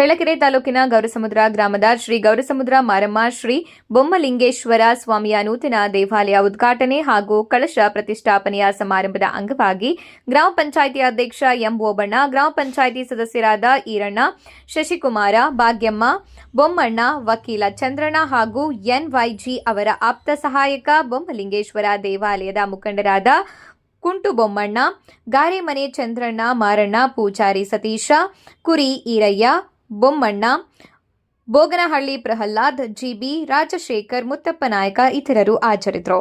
ಚಳ್ಳಕೆರೆ ತಾಲೂಕಿನ ಗೌರಸಮುದ್ರ ಗ್ರಾಮದ ಶ್ರೀ ಗೌರಸಮುದ್ರ ಮಾರಮ್ಮ ಶ್ರೀ ಬೊಮ್ಮಲಿಂಗೇಶ್ವರ ಸ್ವಾಮಿಯ ನೂತನ ದೇವಾಲಯ ಉದ್ಘಾಟನೆ ಹಾಗೂ ಕಳಶ ಪ್ರತಿಷ್ಠಾಪನೆಯ ಸಮಾರಂಭದ ಅಂಗವಾಗಿ ಗ್ರಾಮ ಪಂಚಾಯಿತಿ ಅಧ್ಯಕ್ಷ ಎಂ ಓಬಣ್ಣ ಗ್ರಾಮ ಪಂಚಾಯಿತಿ ಸದಸ್ಯರಾದ ಈರಣ್ಣ, ಶಶಿಕುಮಾರ, ಭಾಗ್ಯಮ್ಮ, ಬೊಮ್ಮಣ್ಣ, ವಕೀಲ ಚಂದ್ರಣ್ಣ ಹಾಗೂ ಎನ್ವೈಜಿ ಅವರ ಆಪ್ತ ಸಹಾಯಕ ಬೊಮ್ಮಲಿಂಗೇಶ್ವರ ದೇವಾಲಯದ ಮುಖಂಡರಾದ ಕುಂಟು ಬೊಮ್ಮಣ್ಣ ಗಾರೆಮನೆ ಚಂದ್ರಣ್ಣ ಮಾರಣ್ಣ, ಪೂಜಾರಿ ಸತೀಶ, ಕುರಿ ಈರಯ್ಯ ಬೊಮ್ಮಣ್ಣ ಬೋಗನಹಳ್ಳಿ ಪ್ರಹ್ಲಾದ್ ಜಿಬಿ ರಾಜಶೇಖರ್ ಮುತ್ತಪ್ಪ ನಾಯಕ ಇತರರು ಹಾಜರಿದ್ದರು.